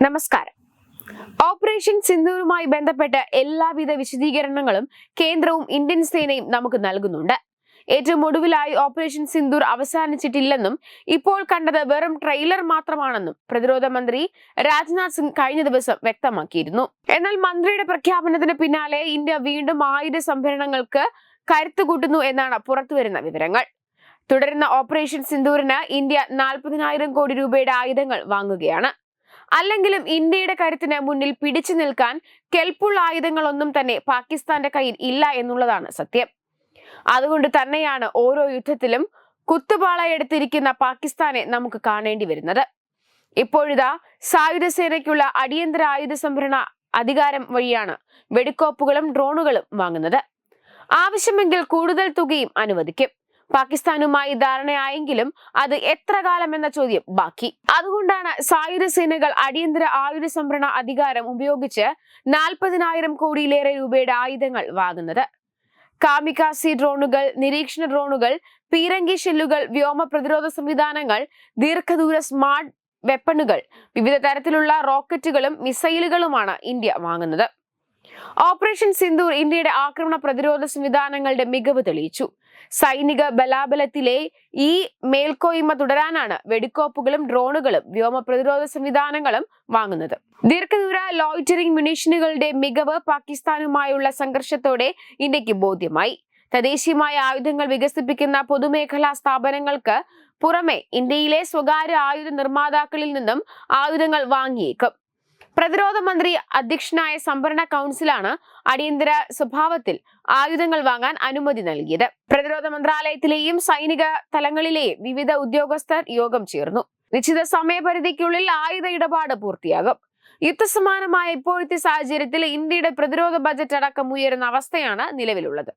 നമസ്കാരം. ഓപ്പറേഷൻ സിന്ധുവുമായി ബന്ധപ്പെട്ട എല്ലാവിധ വിശദീകരണങ്ങളും കേന്ദ്രവും ഇന്ത്യൻ സേനയും നമുക്ക് നൽകുന്നുണ്ട്. ഏറ്റവും ഒടുവിലായി ഓപ്പറേഷൻ സിന്ദൂർ അവസാനിച്ചിട്ടില്ലെന്നും ഇപ്പോൾ കണ്ടത് വെറും ട്രെയിലർ മാത്രമാണെന്നും പ്രതിരോധ മന്ത്രി രാജ്നാഥ് സിംഗ് കഴിഞ്ഞ ദിവസം വ്യക്തമാക്കിയിരുന്നു. എന്നാൽ മന്ത്രിയുടെ പ്രഖ്യാപനത്തിന് പിന്നാലെ ഇന്ത്യ വീണ്ടും ആയുധ സംഭരണങ്ങൾക്ക് കരുത്തുകൂട്ടുന്നു എന്നാണ് പുറത്തുവരുന്ന വിവരങ്ങൾ. തുടരുന്ന ഓപ്പറേഷൻ സിന്ദൂറിന് ഇന്ത്യ നാൽപ്പതിനായിരം കോടി രൂപയുടെ ആയുധങ്ങൾ വാങ്ങുകയാണ്. അല്ലെങ്കിലും ഇന്ത്യയുടെ കരുത്തിന് മുന്നിൽ പിടിച്ചു നിൽക്കാൻ കെൽപ്പുള്ള ആയുധങ്ങളൊന്നും തന്നെ പാകിസ്ഥാന്റെ കയ്യിൽ ഇല്ല എന്നുള്ളതാണ് സത്യം. അതുകൊണ്ട് തന്നെയാണ് ഓരോ യുദ്ധത്തിലും കുത്തുപാളയെടുത്തിരിക്കുന്ന പാകിസ്ഥാനെ നമുക്ക് കാണേണ്ടി വരുന്നത്. ഇപ്പോഴിതാ സായുധ സേനയ്ക്കുള്ള അടിയന്തര ആയുധ സംഭരണ അധികാരം വഴിയാണ് വെടിക്കോപ്പുകളും ഡ്രോണുകളും വാങ്ങുന്നത്. ആവശ്യമെങ്കിൽ കൂടുതൽ തുകയും അനുവദിക്കും. പാകിസ്ഥാനുമായി ധാരണയായെങ്കിലും അത് എത്ര കാലം എന്ന ചോദ്യം ബാക്കി. അതുകൊണ്ടാണ് സായുധ സേനകൾ അടിയന്തര ആയുധ സംഭരണ അധികാരം ഉപയോഗിച്ച് നാൽപ്പതിനായിരം കോടിയിലേറെ രൂപയുടെ ആയുധങ്ങൾ വാങ്ങുന്നത്. കാമികാസി ഡ്രോണുകൾ നിരീക്ഷണ ഡ്രോണുകൾ പീരങ്കി ഷെല്ലുകൾ വ്യോമ പ്രതിരോധ സംവിധാനങ്ങൾ ദീർഘദൂര സ്മാർട്ട് വെപ്പണുകൾ വിവിധ തരത്തിലുള്ള റോക്കറ്റുകളും മിസൈലുകളുമാണ് ഇന്ത്യ വാങ്ങുന്നത്. ഓപ്പറേഷൻ സിന്ദൂർ ഇന്ത്യയുടെ ആക്രമണ പ്രതിരോധ സംവിധാനങ്ങളുടെ മികവ് തെളിയിച്ചു. സൈനിക ബലാബലത്തിലെ ഈ മേൽക്കോയ്മ തുടരാനാണ് വെടിക്കോപ്പുകളും ഡ്രോണുകളും വ്യോമ പ്രതിരോധ സംവിധാനങ്ങളും വാങ്ങുന്നത്. ദീർഘദൂര ലോയിറ്ററിംഗ് മ്യൂണീഷനുകളുടെ മികവ് പാകിസ്ഥാനുമായുള്ള സംഘർഷത്തോടെ ഇന്ത്യയ്ക്ക് ബോധ്യമായി. തദ്ദേശീയമായ ആയുധങ്ങൾ വികസിപ്പിക്കുന്ന പൊതുമേഖലാ സ്ഥാപനങ്ങൾക്ക് പുറമെ ഇന്ത്യയിലെ സ്വകാര്യ ആയുധ നിർമ്മാതാക്കളിൽ നിന്നും ആയുധങ്ങൾ വാങ്ങിയേക്കും. പ്രതിരോധ മന്ത്രി അധ്യക്ഷനായ സംഭരണ കൗൺസിലാണ് അടിയന്തര സ്വഭാവത്തിൽ ആയുധങ്ങൾ വാങ്ങാൻ അനുമതി നൽകിയത്. പ്രതിരോധ മന്ത്രാലയത്തിലെയും സൈനിക തലങ്ങളിലെയും വിവിധ ഉദ്യോഗസ്ഥർ യോഗം ചേർന്നു. നിശ്ചിത സമയപരിധിക്കുള്ളിൽ ആയുധ ഇടപാട് പൂർത്തിയാകും. യുദ്ധസമാനമായ ഇപ്പോഴത്തെ സാഹചര്യത്തിൽ ഇന്ത്യയുടെ പ്രതിരോധ ബജറ്റ് അടക്കം ഉയരുന്ന അവസ്ഥയാണ് നിലവിലുള്ളത്.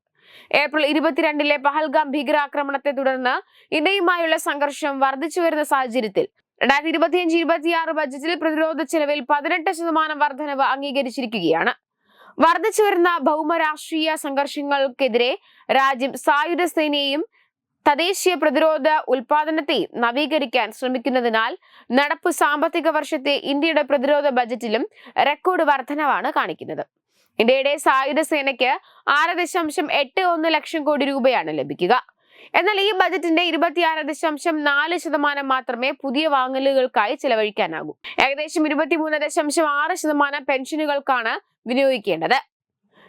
ഏപ്രിൽ ഇരുപത്തിരണ്ടിലെ പഹൽഗാം ഭീകരാക്രമണത്തെ തുടർന്ന് ഇന്ത്യയുമായുള്ള സംഘർഷം വർദ്ധിച്ചു വരുന്ന സാഹചര്യത്തിൽ രണ്ടായിരത്തി ഇരുപത്തിയഞ്ച് ഇരുപത്തിയാറ് ബജറ്റിൽ പ്രതിരോധ ചെലവിൽ പതിനെട്ട് ശതമാനം വർധനവ് അംഗീകരിച്ചിരിക്കുകയാണ്. വർദ്ധിച്ചു വരുന്ന ഭൗമരാഷ്ട്രീയ സംഘർഷങ്ങൾക്കെതിരെ രാജ്യം സായുധ സേനയെയും തദ്ദേശീയ പ്രതിരോധ ഉൽപാദനത്തെയും നവീകരിക്കാൻ ശ്രമിക്കുന്നതിനാൽ നടപ്പ് സാമ്പത്തിക വർഷത്തെ ഇന്ത്യയുടെ പ്രതിരോധ ബജറ്റിലും റെക്കോർഡ് വർധനവാണ് കാണിക്കുന്നത്. ഇന്ത്യയുടെ സായുധ സേനയ്ക്ക് ആറ് ദശാംശം എട്ട് ഒന്ന് ലക്ഷം കോടി രൂപയാണ് ലഭിക്കുക. എന്നാൽ ഈ ബജറ്റിന്റെ ഇരുപത്തിയാറ് ദശാംശം നാല് ശതമാനം മാത്രമേ പുതിയ വാങ്ങലുകൾക്കായി ചെലവഴിക്കാനാകൂ. ഏകദേശം ഇരുപത്തിമൂന്ന് ദശാംശം ആറ് ശതമാനം പെൻഷനുകൾക്കാണ് വിനിയോഗിക്കേണ്ടത്.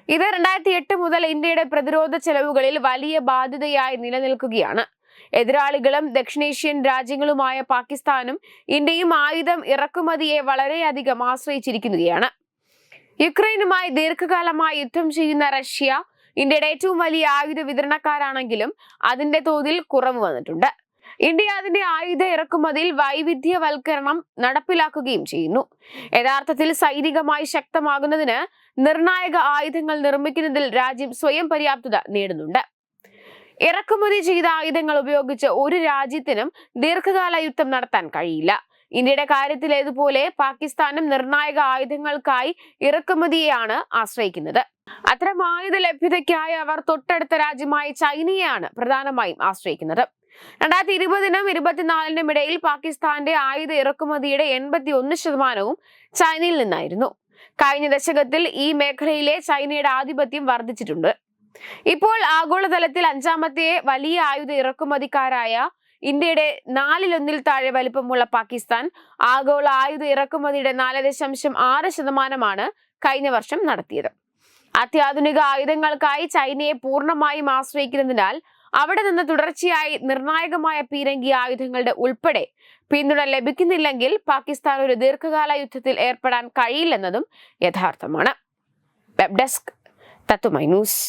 ഇത് രണ്ടായിരത്തി എട്ട് മുതൽ ഇന്ത്യയുടെ പ്രതിരോധ ചെലവുകളിൽ വലിയ ബാധ്യതയായി നിലനിൽക്കുകയാണ്. എതിരാളികളും ദക്ഷിണേഷ്യൻ രാജ്യങ്ങളുമായ പാകിസ്ഥാനും ഇന്ത്യയും ആയുധം ഇറക്കുമതിയെ വളരെയധികം ആശ്രയിച്ചിരിക്കുകയാണ്. യുക്രൈനുമായി ദീർഘകാലമായി യുദ്ധം ചെയ്യുന്ന റഷ്യ ഇന്ത്യയുടെ ഏറ്റവും വലിയ ആയുധ വിതരണക്കാരാണെങ്കിലും അതിന്റെ തോതിൽ കുറവ് വന്നിട്ടുണ്ട്. ഇന്ത്യ അതിന്റെ ആയുധ ഇറക്കുമതിയിൽ വൈവിധ്യവൽക്കരണം നടപ്പിലാക്കുകയും ചെയ്യുന്നു. യഥാർത്ഥത്തിൽ സൈനികമായി ശക്തമാകുന്നതിന് നിർണായക ആയുധങ്ങൾ നിർമ്മിക്കുന്നതിൽ രാജ്യം സ്വയം പര്യാപ്തത നേടുന്നുണ്ട്. ഇറക്കുമതി ചെയ്ത ആയുധങ്ങൾ ഉപയോഗിച്ച് ഒരു രാജ്യത്തിനും ദീർഘകാല യുദ്ധം നടത്താൻ കഴിയില്ല. ഇന്ത്യയുടെ കാര്യത്തിലേതുപോലെ പാകിസ്ഥാനും നിർണായക ആയുധങ്ങൾക്കായി ഇറക്കുമതിയെയാണ് ആശ്രയിക്കുന്നത്. അത്തരം ആയുധ ലഭ്യതയ്ക്കായി അവർ തൊട്ടടുത്ത രാജ്യമായ ചൈനയെയാണ് പ്രധാനമായും ആശ്രയിക്കുന്നത്. രണ്ടായിരത്തി ഇരുപതിനും ഇരുപത്തിനാലിനും ഇടയിൽ പാകിസ്ഥാന്റെ ആയുധ ഇറക്കുമതിയുടെ എൺപത്തി ഒന്ന് ശതമാനവും ചൈനയിൽ നിന്നായിരുന്നു. കഴിഞ്ഞ ദശകത്തിൽ ഈ മേഖലയിലെ ചൈനയുടെ ആധിപത്യം വർദ്ധിച്ചിട്ടുണ്ട്. ഇപ്പോൾ ആഗോളതലത്തിൽ അഞ്ചാമത്തെ വലിയ ആയുധ ഇറക്കുമതിക്കാരായ ഇന്ത്യയുടെ നാലിലൊന്നിൽ താഴെ വലിപ്പമുള്ള പാകിസ്ഥാൻ ആഗോള ആയുധ ഇറക്കുമതിയുടെ നാല് ദശാംശം ആറ് ശതമാനമാണ് കഴിഞ്ഞ വർഷം നടത്തിയത്. അത്യാധുനിക ആയുധങ്ങൾക്കായി ചൈനയെ പൂർണമായും ആശ്രയിക്കുന്നതിനാൽ അവിടെ നിന്ന് തുടർച്ചയായി നിർണായകമായ പീരങ്കി ആയുധങ്ങളുടെ ഉൾപ്പെടെ പിന്തുണ ലഭിക്കുന്നില്ലെങ്കിൽ പാകിസ്ഥാൻ ഒരു ദീർഘകാല യുദ്ധത്തിൽ ഏർപ്പെടാൻ കഴിയില്ലെന്നതും യഥാർത്ഥമാണ്. വെബ് ഡെസ്ക് തത്തുമൈ ന്യൂസ്.